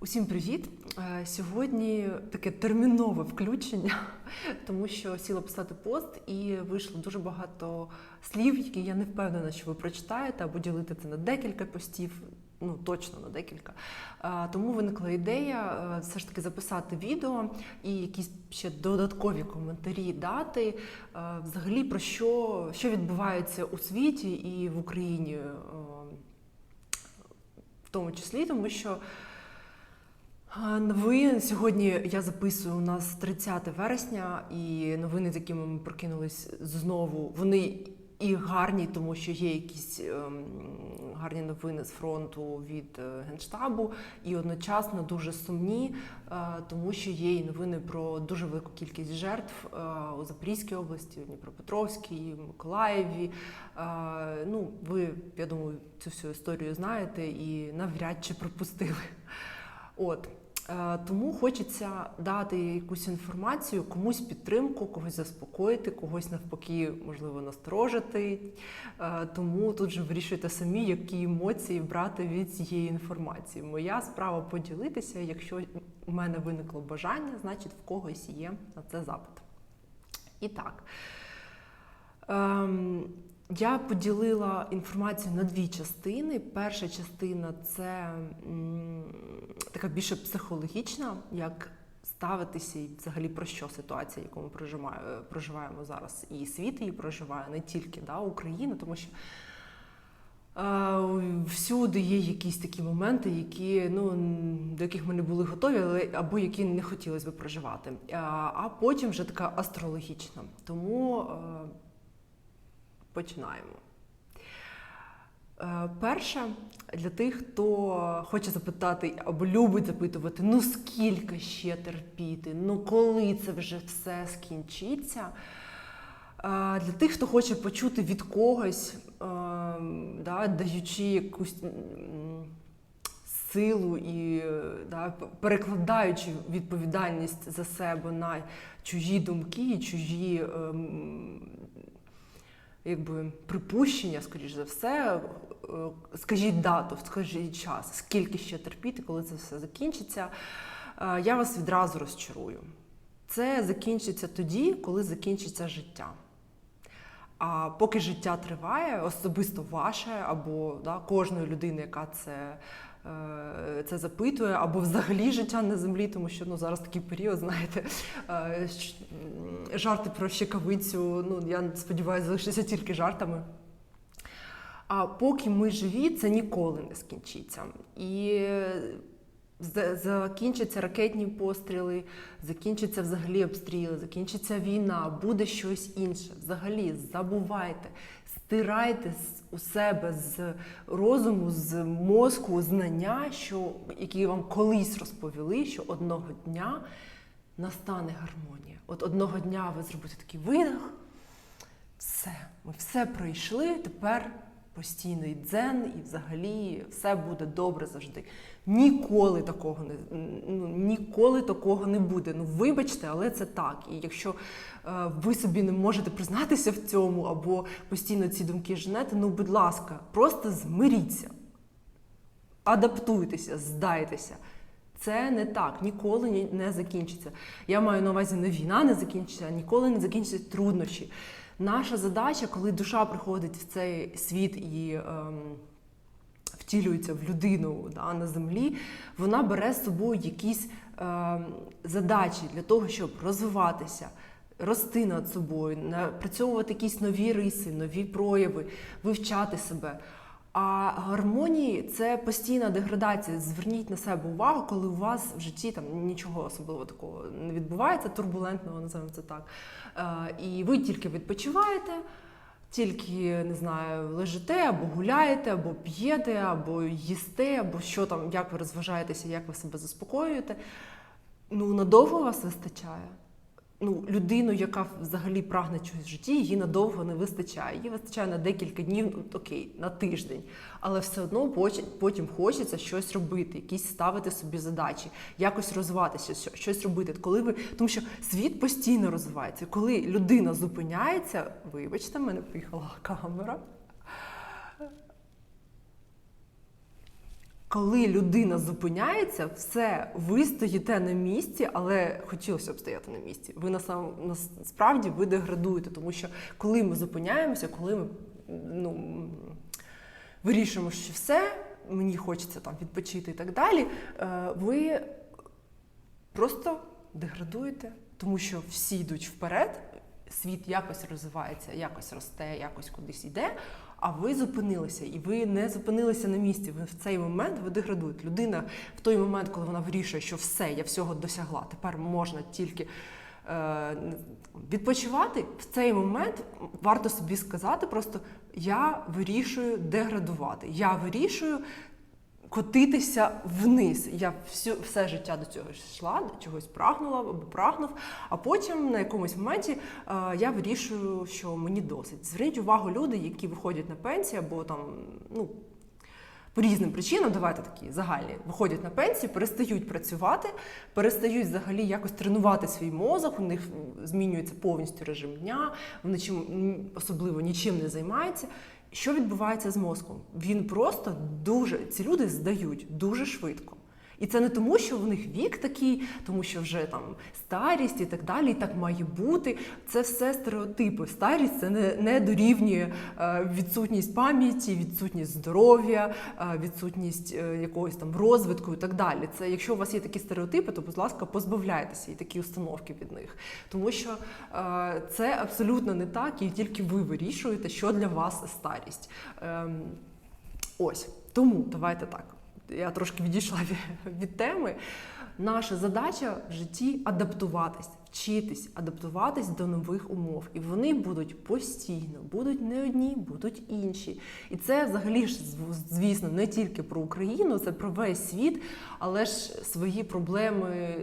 Усім привіт! Е, Сьогодні таке термінове включення, тому що сіла писати пост і вийшло дуже багато слів, які я не впевнена, що ви прочитаєте або ділити це на декілька постів. Ну, точно на декілька. Е, Тому виникла ідея е, все ж таки записати відео і якісь ще додаткові коментарі дати. Взагалі про що, що відбувається у світі і в Україні, в тому числі, тому що. Новини сьогодні я записую у нас 30 вересня, і новини, з якими ми прокинулись знову, вони і гарні, тому що є якісь ем, гарні новини з фронту від е, генштабу, і одночасно дуже сумні, е, тому що є і новини про дуже велику кількість жертв е, у Запорізькій області, у Дніпропетровській, Миколаєві. Е, ну, ви, я думаю, цю всю історію знаєте і навряд чи пропустили. От. Е, Тому хочеться дати якусь інформацію, комусь підтримку, когось заспокоїти, когось навпаки, можливо, насторожити. Е, Тому тут же вирішуйте самі, які емоції брати від цієї інформації. Моя справа поділитися. Якщо у мене виникло бажання, значить в когось є на це запит. І так. Я поділила інформацію на дві частини. Перша частина це така більше психологічна, як ставитися і взагалі про що ситуація, яку ми проживаємо, проживаємо зараз, і світ її проживає, не тільки да, Україна, тому що. е, Всюди є якісь такі моменти, які ну до яких ми не були готові, але або які не хотілося би проживати. А, а потім вже така астрологічна. Тому е, починаємо. Е, Перше, для тих, хто хоче запитати або любить запитувати, ну скільки ще терпіти, ну коли це вже все скінчиться. Е, Для тих, хто хоче почути від когось, е, да, даючи якусь силу і да, перекладаючи відповідальність за себе на чужі думки, чужі ем, якби припущення, скоріш за все. Е, Скажіть дату, скажіть час, скільки ще терпіти, коли це все закінчиться. Е, Я вас відразу розчарую. Це закінчиться тоді, коли закінчиться життя. А поки життя триває, особисто ваше, або да, кожної людини, яка це, це запитує, або взагалі життя на землі, тому що ну, зараз такий період, знаєте, е, жарти про щекавицю, ну, я сподіваюся, залишиться тільки жартами. А поки ми живі, це ніколи не скінчиться. І закінчаться ракетні постріли, закінчаться взагалі обстріли, закінчиться війна, буде щось інше. Взагалі забувайте, стирайте у себе з розуму, з мозку знання, що, які вам колись розповіли, що одного дня настане гармонія. От одного дня ви зробите такий видих, все, ми все пройшли, тепер постійний дзен і взагалі все буде добре завжди. Ніколи такого не ну, ніколи такого не буде. Ну вибачте, але це так. І якщо е, ви собі не можете признатися в цьому або постійно ці думки женете, ну будь ласка, просто змиріться, адаптуйтеся, здайтеся. Це не так, ніколи не закінчиться. Я маю на увазі не війна не закінчиться, а ніколи не закінчаться труднощі. Наша задача, коли душа приходить в цей світ і ем, втілюється в людину да, на землі, вона бере з собою якісь ем, задачі для того, щоб розвиватися. Рости над собою, напрацьовувати якісь нові риси, нові прояви, вивчати себе. А гармонії це постійна деградація. Зверніть на себе увагу, коли у вас в житті там нічого особливо такого не відбувається, турбулентного, називаємо це так. Е, І ви тільки відпочиваєте, тільки не знаю, лежите або гуляєте, або п'єте, або їсте, або що там, як ви розважаєтеся, як ви себе заспокоюєте. Ну, надовго вас вистачає. Ну, людину, яка взагалі прагне чогось в житті, її надовго не вистачає. Їй вистачає на декілька днів, ну окей, на тиждень. Але все одно потім хочеться щось робити, якісь ставити собі задачі, якось розвиватися, щось робити. Коли ви, тому що світ постійно розвивається. Коли людина зупиняється, вибачте, в мене поїхала камера. Коли людина зупиняється, все, ви стоїте на місці, але хотілося б стояти на місці. Ви насам, насправді ви деградуєте, тому що коли ми зупиняємося, коли ми ну, вирішуємо, що все, мені хочеться там відпочити і так далі, е, ви просто деградуєте, тому що всі йдуть вперед, світ якось розвивається, якось росте, якось кудись йде. А ви зупинилися, і ви не зупинилися на місці. Ви в цей момент ви деградуєте. Людина в той момент, коли вона вирішує, що все, я всього досягла, тепер можна тільки е, відпочивати. В цей момент варто собі сказати, просто я вирішую деградувати. Я вирішую котитися вниз. Я всю, все життя до цього йшла, до чогось прагнула або прагнув. А потім на якомусь моменті е, я вирішую, що мені досить. Зверніть увагу, люди, які виходять на пенсію, або там, ну. По різним причинам, давайте такі загальні, виходять на пенсію, перестають працювати, перестають взагалі якось тренувати свій мозок, у них змінюється повністю режим дня, вони чим особливо нічим не займаються. Що відбувається з мозком? Він просто дуже ці люди здають дуже швидко. І це не тому, що в них вік такий, тому що вже там старість і так далі, і так має бути. Це все стереотипи. Старість це не, не дорівнює е, відсутність пам'яті, відсутність здоров'я, е, відсутність е, якогось там розвитку і так далі. Це якщо у вас є такі стереотипи, то будь ласка, позбавляйтеся і такі установки від них. Тому що це абсолютно не так, і тільки ви вирішуєте, що для вас старість. Ем, ось тому давайте так я трошки відійшла від, теми. Наша задача в житті адаптуватись, вчитись, адаптуватись до нових умов. І вони будуть постійно, будуть не одні, будуть інші. І це взагалі ж, звісно, не тільки про Україну, це про весь світ, але ж свої проблеми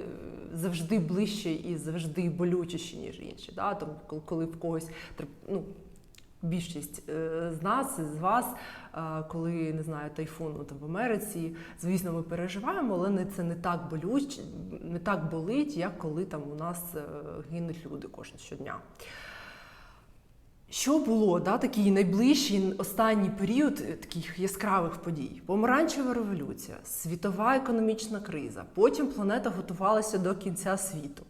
завжди ближче і завжди болючіші, ніж інші. Да? Тому коли в когось ну, більшість е, з нас, з вас, е, коли не знаю, тайфун там в Америці, звісно, ми переживаємо, але це не так болюч, не так болить, як коли там у нас е, гинуть люди кожен щодня. Що було да, такий найближчий останній період таких яскравих подій? Помаранчева революція, світова економічна криза. Потім планета готувалася до кінця світу.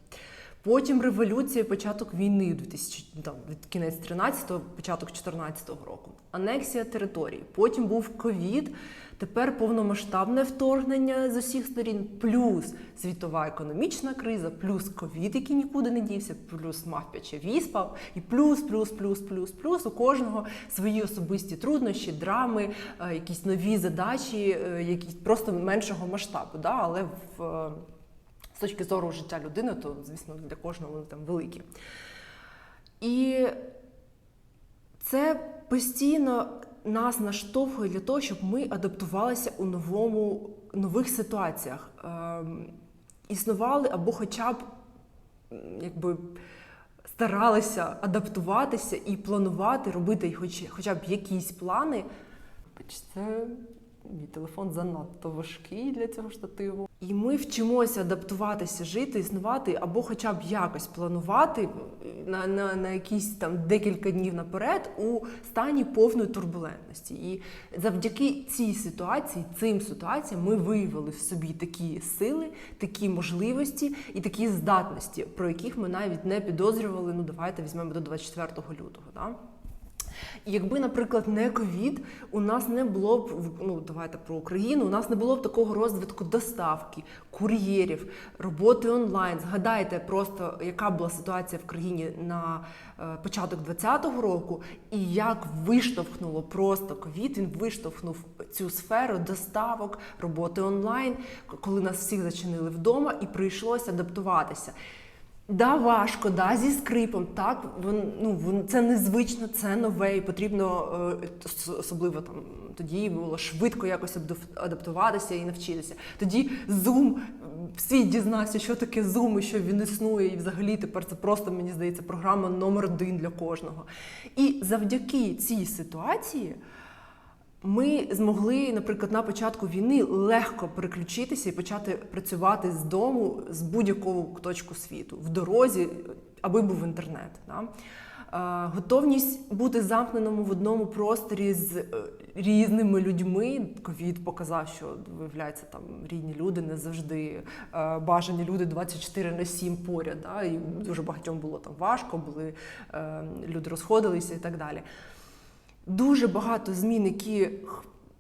Потім революція, початок війни 2000, там, від кінець 13-го, початок 14-го року, анексія території. Потім був ковід, тепер повномасштабне вторгнення з усіх сторін, плюс світова економічна криза, плюс ковід, який нікуди не дівся, плюс мавпяча віспа, і плюс, плюс, плюс, плюс, плюс. У кожного свої особисті труднощі, драми, якісь нові задачі, якісь просто меншого масштабу. Да? Але в з точки зору життя людини, то, звісно, для кожного вони там великі. І це постійно нас наштовхує для того, щоб ми адаптувалися у новому, нових ситуаціях. Ем, існували або хоча б якби старалися адаптуватися і планувати, робити хоч, хоча б якісь плани. Це Мій телефон занадто важкий для цього штативу. І ми вчимося адаптуватися, жити, існувати, або хоча б якось планувати на на, на якісь там декілька днів наперед у стані повної турбулентності. І завдяки цій ситуації, цим ситуаціям, ми виявили в собі такі сили, такі можливості і такі здатності, про яких ми навіть не підозрювали. Ну, давайте візьмемо до 24 лютого. Да? Якби, наприклад, не ковід, у нас не було б ну давайте про Україну. У нас не було б такого розвитку доставки, кур'єрів, роботи онлайн. Згадайте просто, яка була ситуація в країні на е, початок 2020 року, і як виштовхнуло просто ковід. Він виштовхнув цю сферу доставок, роботи онлайн, коли нас всіх зачинили вдома, і прийшлося адаптуватися. Да, важко, да, зі скрипом. Так, вон, ну, це незвично, це нове, і потрібно е, особливо там тоді було швидко якось адаптуватися і навчитися. Тоді Zoom, світ дізнався, що таке Zoom і що він існує, і взагалі тепер це просто, мені здається, програма номер один для кожного. І завдяки цій ситуації. Ми змогли, наприклад, на початку війни легко переключитися і почати працювати з дому з будь-якого точку світу в дорозі, аби був інтернет. Да? Готовність бути замкненому в одному просторі з е, різними людьми. Ковід показав, що виявляється там рідні люди не завжди е, бажані люди 24 на 7 поряд. Да? І дуже багатьом було там важко, були е, люди розходилися і так далі. Дуже багато змін, які,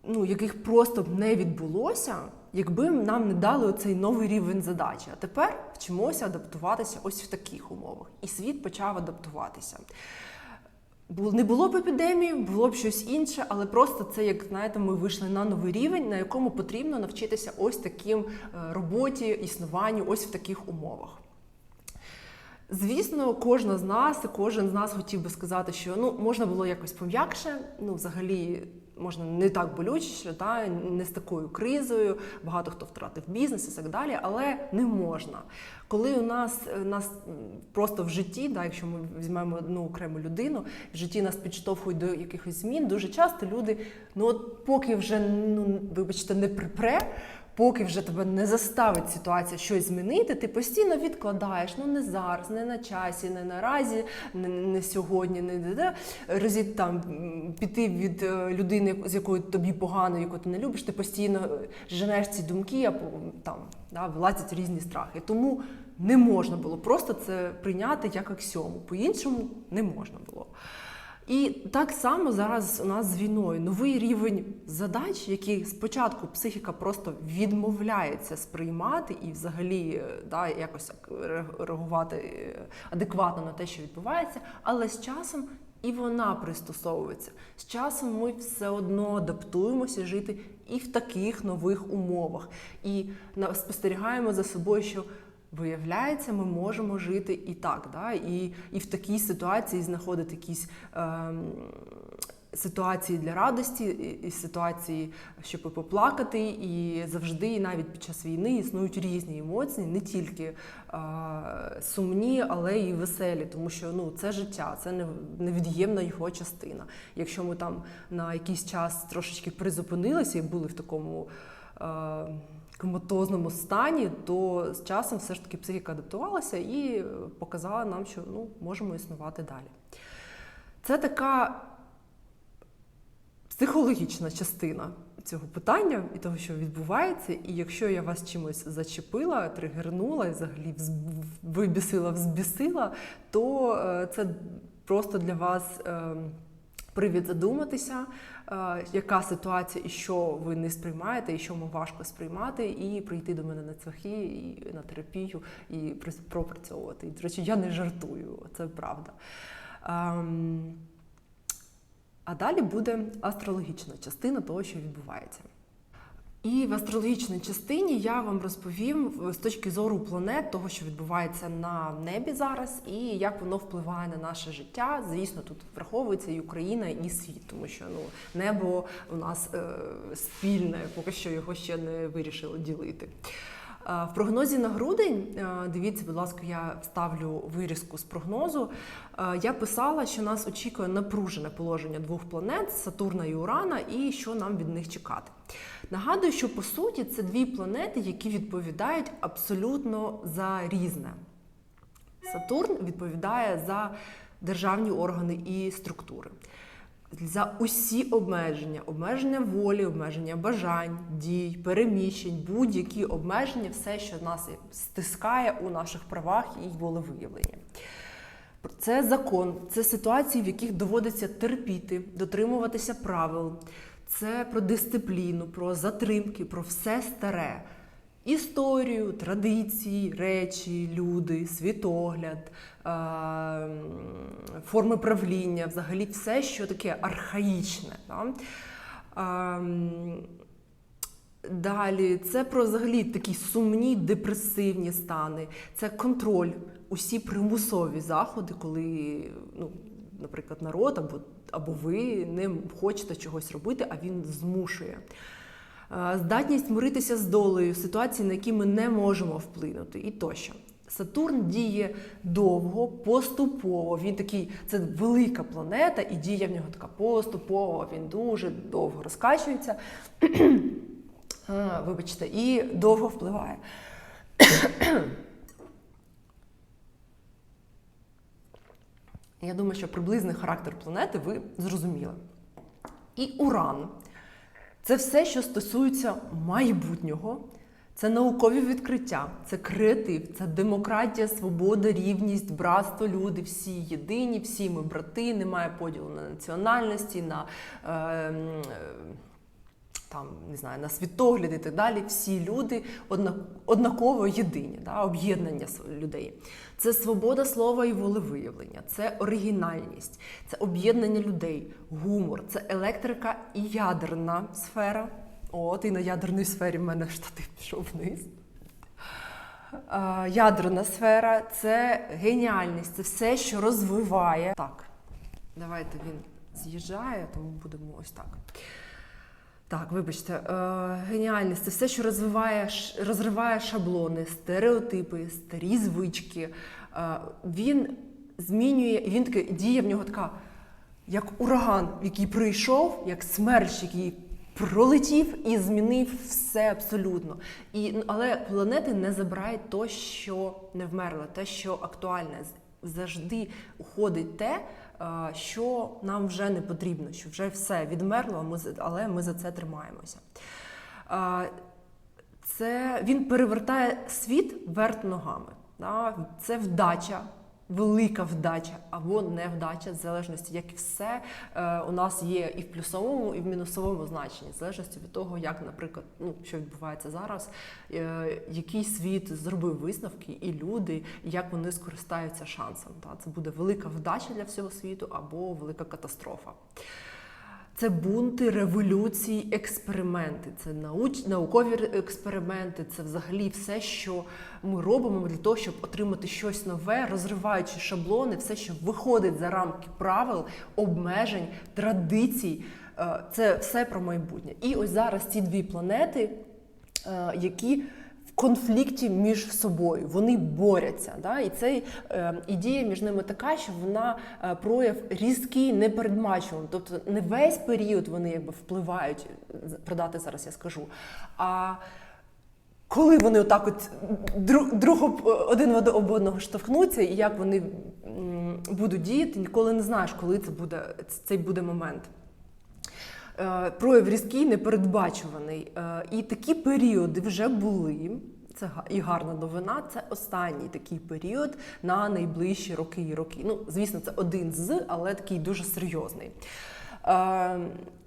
ну, яких просто б не відбулося, якби нам не дали оцей новий рівень задачі. А тепер вчимося адаптуватися ось в таких умовах. І світ почав адаптуватися. Не було б епідемії, було б щось інше, але просто це, як знаєте, ми вийшли на новий рівень, на якому потрібно навчитися ось таким е, роботі, існуванню, ось в таких умовах. Звісно, кожна з нас, кожен з нас хотів би сказати, що ну можна було якось пом'якше, ну взагалі можна не так болюче, та не з такою кризою. Багато хто втратив бізнес і так далі, але не можна. Коли у нас нас просто в житті, да, якщо ми візьмемо одну окрему людину, в житті нас підштовхують до якихось змін, дуже часто люди, ну от поки вже ну вибачте, не припре. Поки вже тебе не заставить ситуація щось змінити, ти постійно відкладаєш. Ну не зараз, не на часі, не наразі, не, не сьогодні, не де, де. Там піти від е, людини, з якою тобі погано, яку ти не любиш, ти постійно е, женеш ці думки, а там да, вилазять різні страхи. Тому не можна було просто це прийняти як аксіому. По-іншому не можна було. І так само зараз у нас з війною новий рівень задач, які спочатку психіка просто відмовляється сприймати і взагалі е, да, якось реагувати е, адекватно на те, що відбувається, але з часом і вона пристосовується. З часом ми все одно адаптуємося жити і в таких нових умовах. І спостерігаємо за собою, що Виявляється, ми можемо жити і так, да? і, і в такій ситуації знаходити якісь ем, ситуації для радості, і, і ситуації, щоб поплакати, і завжди, і навіть під час війни, існують різні емоції, не тільки е, сумні, але й веселі, тому що ну, це життя, це невід'ємна його частина. Якщо ми там на якийсь час трошечки призупинилися і були в такому. Е, коматозному стані, то з часом все ж таки психіка адаптувалася і е, показала нам, що ну, можемо існувати далі. Це така психологічна частина цього питання і того, що відбувається. І якщо я вас чимось зачепила, тригернула і взагалі вибісила, взбісила, то е, це просто для вас. Привід задуматися, е, яка ситуація і що ви не сприймаєте, і що вам важко сприймати, і прийти до мене на цвяхи, і на терапію, і пропрацьовувати. До речі, я не жартую, це правда. Ем, А далі буде астрологічна частина того, що відбувається. І в астрологічній частині я вам розповім з точки зору планет, того, що відбувається на небі зараз, і як воно впливає на наше життя. Звісно, тут враховується і Україна, і світ, тому що ну небо у нас е, спільне, поки що його ще не вирішили ділити. В прогнозі на грудень, дивіться, будь ласка, я вставлю вирізку з прогнозу. Я писала, що нас очікує напружене положення двох планет Сатурна і Урана, і що нам від них чекати. Нагадую, що по суті це дві планети, які відповідають абсолютно за різне. Сатурн відповідає за державні органи і структури. За усі обмеження, обмеження волі, обмеження бажань, дій, переміщень, будь-які обмеження, все, що нас стискає у наших правах і волевиявленні. Це закон, це ситуації, в яких доводиться терпіти, дотримуватися правил. Це про дисципліну, про затримки, про все старе. Історію, традиції, речі, люди, світогляд, е, форми правління, взагалі все, що таке архаїчне. Ем, Далі це про взагалі такі сумні депресивні стани, це контроль, усі примусові заходи, коли, ну, наприклад, народ або, або ви не хочете чогось робити, а він змушує. Е, Здатність миритися з долею, ситуації, на які ми не можемо вплинути, і тощо. Сатурн діє довго, поступово. Він такий, це велика планета, і дія в нього така поступово. Він дуже довго розкачується. А, вибачте, і довго впливає. Я думаю, що приблизний характер планети ви зрозуміли. І Уран Це все, що стосується майбутнього. Це наукові відкриття, це креатив, це демократія, свобода, рівність, братство, люди, всі єдині, всі ми брати, немає поділу на національності, на е, там не знаю, на світогляд і так далі. Всі люди однаково єдині, да, об'єднання людей. Це свобода слова і волевиявлення, це оригінальність, це об'єднання людей, гумор, це електрика і ядерна сфера. От і на ядерній сфері в мене штатив пішов вниз. Ядерна сфера це геніальність, це все, що розвиває. Так, давайте він з'їжджає, тому будемо ось так. Так, вибачте, е, геніальність це все, що розвиває, розриває шаблони, стереотипи, старі звички. Е, він змінює, він таке діє в нього така, як ураган, який прийшов, як смерч, який пролетів і змінив все абсолютно. І, але планети не забирають то, що не вмерло, те, що актуальне. Завжди уходить те, що нам вже не потрібно, що вже все відмерло, але ми за це тримаємося. Е, Це він перевертає світ верт ногами. Це вдача, велика вдача або невдача, в залежності, як і все е, у нас є і в плюсовому, і в мінусовому значенні, в залежності від того, як, наприклад, ну що відбувається зараз, е, який світ зробив висновки, і люди, як вони скористаються шансом. Та Це буде велика вдача для всього світу або велика катастрофа. Це бунти, революції, експерименти, це науч, наукові експерименти, це взагалі все, що ми робимо для того, щоб отримати щось нове, розриваючи шаблони, все, що виходить за рамки правил, обмежень, традицій. Е, Це все про майбутнє. І ось зараз ці дві планети, е, які конфлікті між собою, вони борються. Да? І цей е, ідея між ними така, що вона е, прояв різкий, непередбачуваний. Тобто не весь період вони якби впливають, про дати зараз я скажу. А коли вони отак от друг, друг один об одного штовхнуться, і як вони будуть діяти, ніколи не знаєш, коли це буде цей буде момент. Е, Прояв різкий, непередбачуваний. Е, І такі періоди вже були. Це і гарна новина. Це останній такий період на найближчі роки і роки. Ну, звісно, це один з, але такий дуже серйозний. Е,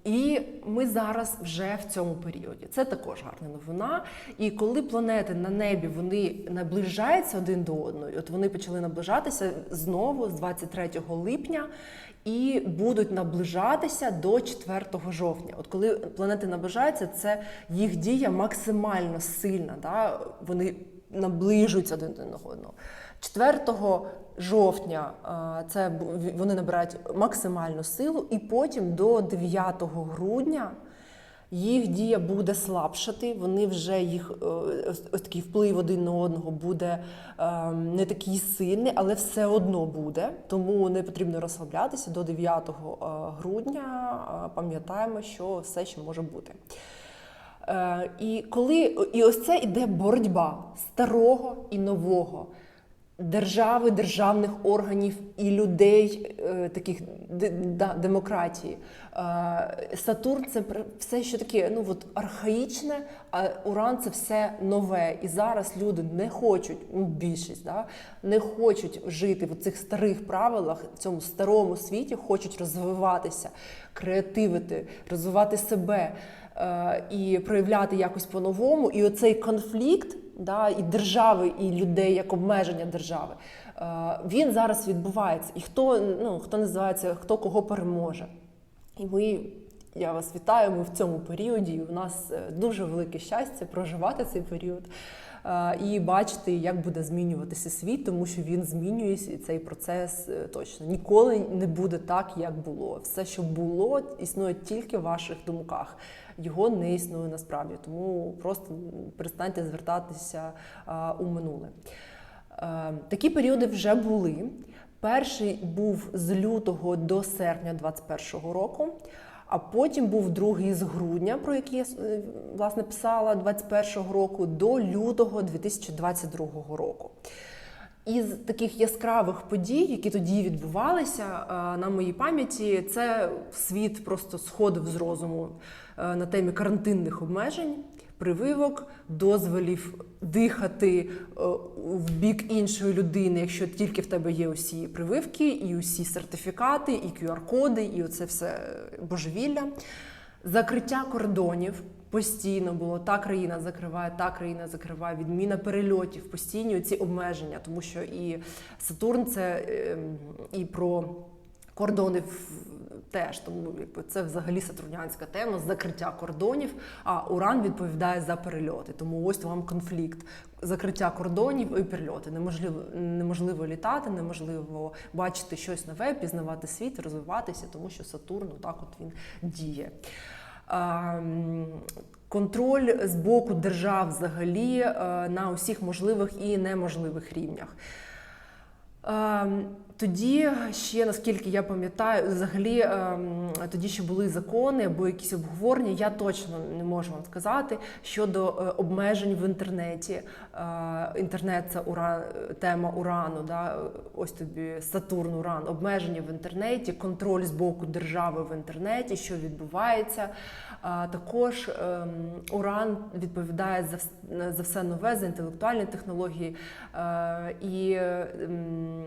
І ми зараз вже в цьому періоді. Це також гарна новина. І коли планети на небі вони наближаються один до одного, от вони почали наближатися знову з 23 липня і будуть наближатися до 4 жовтня. От коли планети наближаються, це їх дія максимально сильна. Да? Вони наближуються один до одного. 4 жовтня е, це вони набирають максимальну силу, і потім до 9 грудня їх дія буде слабшати. Вони вже їх е, ось, такий вплив один на одного буде е, не такий сильний, але все одно буде. Тому не потрібно розслаблятися до 9 е, грудня. Пам'ятаємо, що все ще може бути. І коли і ось це іде боротьба старого і нового. Держави, державних органів і людей, е, таких демократії. Е, Сатурн це все, що таке ну, от, архаїчне, а Уран це все нове. І зараз люди не хочуть, ну, більшість, да, не хочуть жити в цих старих правилах, в цьому старому світі, хочуть розвиватися, креативити, розвивати себе і проявляти якось по-новому. І оцей конфлікт да, і держави, і людей як обмеження держави. е, Він зараз відбувається. І хто ну хто називається, хто кого переможе. І ми, я вас вітаю. Ми в цьому періоді. і У нас е, дуже велике щастя проживати цей період е, і бачити, як буде змінюватися світ, тому що він змінюється, і цей процес е, точно ніколи не буде так, як було. Все, що було, існує тільки в ваших думках. Його не існує насправді, тому просто перестаньте звертатися у минуле. Е, Такі періоди вже були. Перший був з лютого до серпня 2021 року, а потім був другий з грудня, про який я е, власне писала 2021 року, до лютого 2022 року. із таких яскравих подій, які тоді відбувалися е, на моїй пам'яті, це світ просто сходив з розуму на темі карантинних обмежень, прививок, дозволів дихати е, в бік іншої людини, якщо тільки в тебе є усі прививки, і усі сертифікати, і QR-коди, і оце все божевілля. Закриття кордонів. Постійно було. Та країна закриває, та країна закриває, відміна перельотів, постійні ці обмеження, тому що і Сатурн це ем, і про кордони теж, тому якби це взагалі сатурнянська тема закриття кордонів. А Уран відповідає за перельоти. Тому ось вам конфлікт. Закриття кордонів і перельоти. Неможливо неможливо літати, неможливо бачити щось нове, пізнавати світ, розвиватися, тому що Сатурн так от він діє. Контроль з боку держав взагалі е, на усіх можливих і неможливих рівнях. Тоді ще, наскільки я пам'ятаю, взагалі ем, тоді ще були закони або якісь обговорення. Я точно не можу вам сказати щодо е, обмежень в інтернеті. Е, Інтернет це уран, тема урану. Да? Ось тобі Сатурн, уран, обмеження в інтернеті, контроль з боку держави в інтернеті, що відбувається. А також ем, Уран відповідає за за все нове, за інтелектуальні технології. Е, і ем,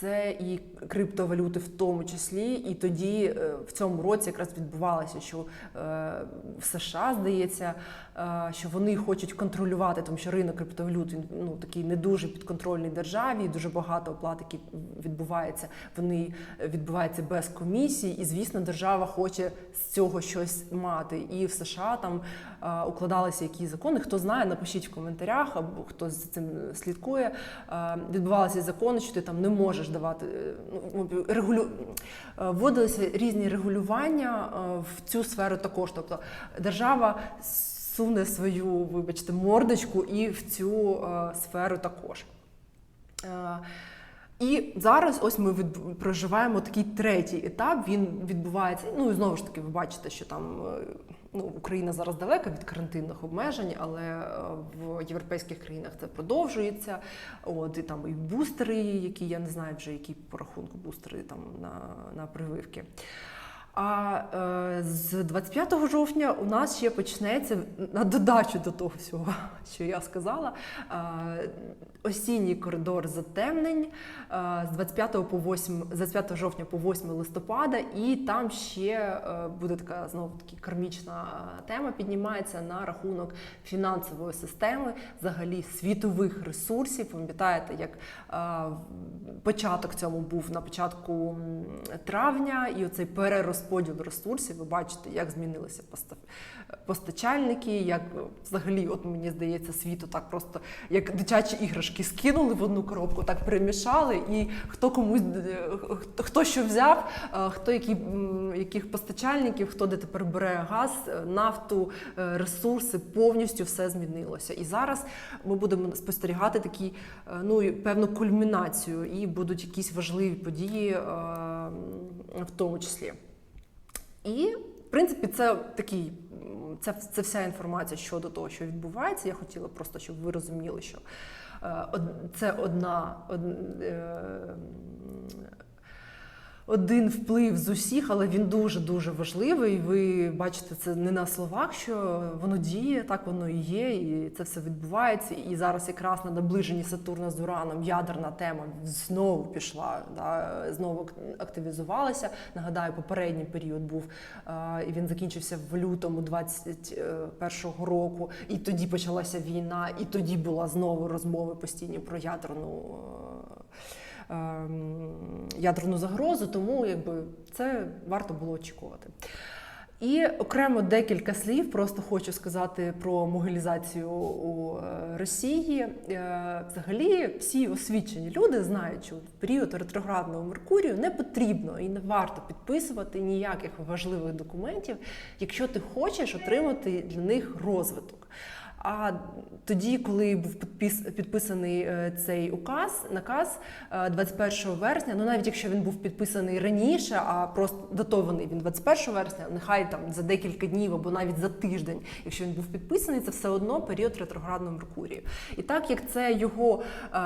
це і криптовалюти в тому числі. І тоді е, в цьому році якраз відбувалося, що е, в США здається, е, що вони хочуть контролювати, тому що ринок криптовалют він ну такий не дуже підконтрольний державі. Дуже багато оплат, які відбуваються, вони відбуваються без комісій. І звісно, держава хоче з цього щось мати. І в США там укладалися якісь закони. Хто знає, напишіть в коментарях, або хто за цим слідкує. Відбувалися закони, що ти там не можеш давати е, ну, регулю... е, вводилися різні регулювання е, в цю сферу також. Тобто держава суне свою, вибачте, мордочку і в цю сферу також. І зараз ось ми від- проживаємо такий третій етап. Він відбувається. Ну і знову ж таки, ви бачите, що там е, ну, Україна зараз далека від карантинних обмежень, але е, в європейських країнах це продовжується. От і там і бустери, які я не знаю вже які по рахунку бустери там на, на прививки. А е, з 25 жовтня у нас ще почнеться на додачу до того всього, що я сказала. Е, осінній коридор затемнень е, з 25 по 8, з 25 жовтня по 8 листопада, і там ще е, буде така знову таки кармічна е, тема піднімається на рахунок фінансової системи, взагалі світових ресурсів. Пам'ятаєте, як початок цьому був на початку травня, і оцей перерозподіл ресурсів. Ви бачите, як змінилися поста- постачальники, як взагалі, от мені здається, світу так просто як дитячі іграшки скинули в одну коробку, так перемішали, і хто комусь е, хто- що взяв, е, хто які, яких постачальників, хто де тепер бере газ, е, нафту, ресурси, повністю все змінилося. І зараз ми будемо спостерігати такі, ну певну кульмінацію, і будуть якісь важливі події, в тому числі. І, в принципі, це такий. Це, це вся інформація щодо того, що відбувається. Я хотіла просто, щоб ви розуміли, що це одна, од- е, один вплив з усіх, але він дуже дуже важливий. Ви бачите це не на словах, що воно діє, так воно і є, і це все відбувається. І зараз якраз на наближенні Сатурна з Ураном ядерна тема знову пішла, да, знову активізувалася. Нагадаю, попередній період був е, і він закінчився в лютому 21-го року. І тоді почалася війна, і тоді була знову розмови постійні про ядерну. Ем, ядерну загрозу, тому якби це варто було очікувати. І окремо декілька слів просто хочу сказати про могилізацію у е, Росії. Е, Взагалі, всі освічені люди знають, що в період ретроградного Меркурію не потрібно і не варто підписувати ніяких важливих документів, якщо ти хочеш отримати для них розвиток. А тоді, коли був підпис, підписаний е, цей указ, наказ е, 21 вересня, ну навіть якщо він був підписаний раніше, а просто датований він 21 вересня, нехай там за декілька днів або навіть за тиждень, якщо він був підписаний, це все одно період ретроградного Меркурію. І так як це його, е,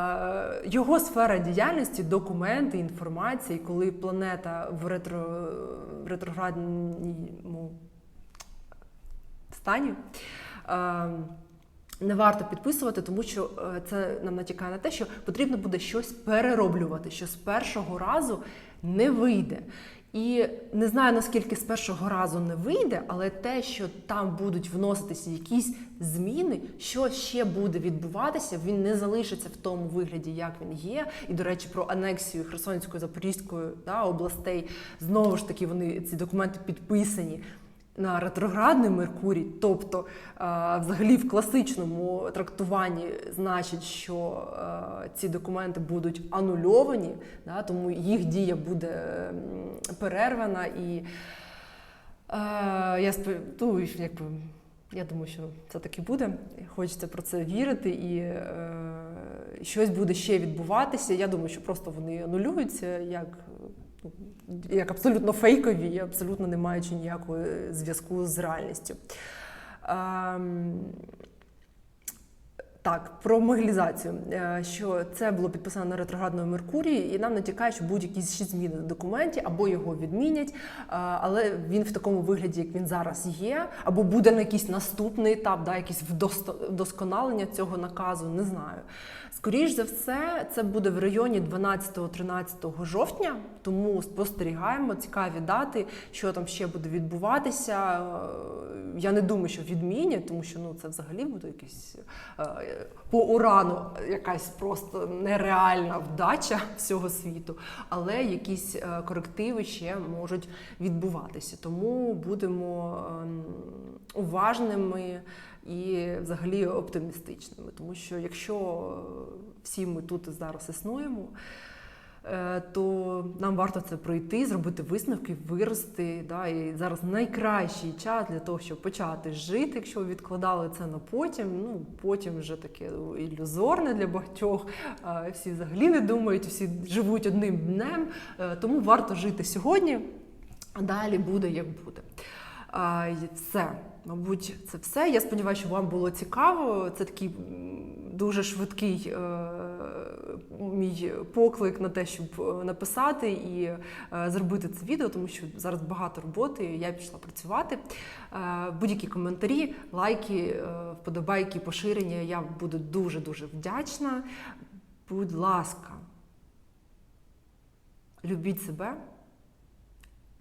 його сфера діяльності, документи, інформація, і коли планета в ретро, ретроградному стані. Не варто підписувати, тому що е, це нам натякає на те, що потрібно буде щось перероблювати, що з першого разу не вийде. І не знаю наскільки з першого разу не вийде, але те, що там будуть вноситися якісь зміни, що ще буде відбуватися, він не залишиться в тому вигляді, як він є. І до речі, про анексію Херсонської Запорізької да, областей знову ж таки вони ці документи підписані на ретроградний Меркурій, тобто е, взагалі в класичному трактуванні значить, що е, ці документи будуть анульовані, тому їх дія буде перервана і е, я ну, якби. Я думаю, що це таки буде. Хочеться про це вірити, і е, щось буде ще відбуватися. Я думаю, що просто вони анулюються як, як абсолютно фейкові, і абсолютно не маючи ніякого зв'язку з реальністю. Так, про могилізацію. Е, Що це було підписано на ретроградному Меркурії, і нам натякає, що будь-які ще зміни в документі або його відмінять, е, але він в такому вигляді, як він зараз є, або буде на якийсь наступний етап, да, вдосто- вдосконалення цього наказу, не знаю. Скоріш за все, це буде в районі 12-13 жовтня, тому спостерігаємо цікаві дати, що там ще буде відбуватися. Е, Я не думаю, що відмінять, тому що ну це взагалі буде якийсь по урану якась просто нереальна вдача всього світу, але якісь е, корективи ще можуть відбуватися. Тому будемо ем, уважними і взагалі оптимістичними. Тому що якщо всі ми тут зараз існуємо, е, то нам варто це пройти, зробити висновки, вирости. Да, і зараз найкращий час для того, щоб почати жити. Якщо відкладали це на потім, ну потім вже таке ілюзорне для багатьох. Е, Всі взагалі не думають, всі живуть одним днем. Е, Тому варто жити сьогодні, а далі буде як буде. Все, мабуть, це все. Я сподіваюся, що вам було цікаво. Це такий дуже швидкий е, мій поклик на те, щоб е, написати і е, зробити це відео, тому що зараз багато роботи. Я пішла працювати. Е, будь-які коментарі, лайки, вподобайки, поширення. Я буду дуже дуже вдячна. Будь ласка, любіть себе,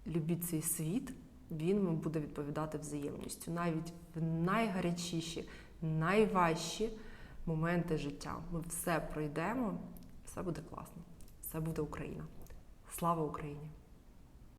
любіть цей світ він вам буде відповідати взаємністю. Навіть в найгарячіші, найважчі моменти життя. Ми все пройдемо, все буде класно, все буде Україна. Слава Україні!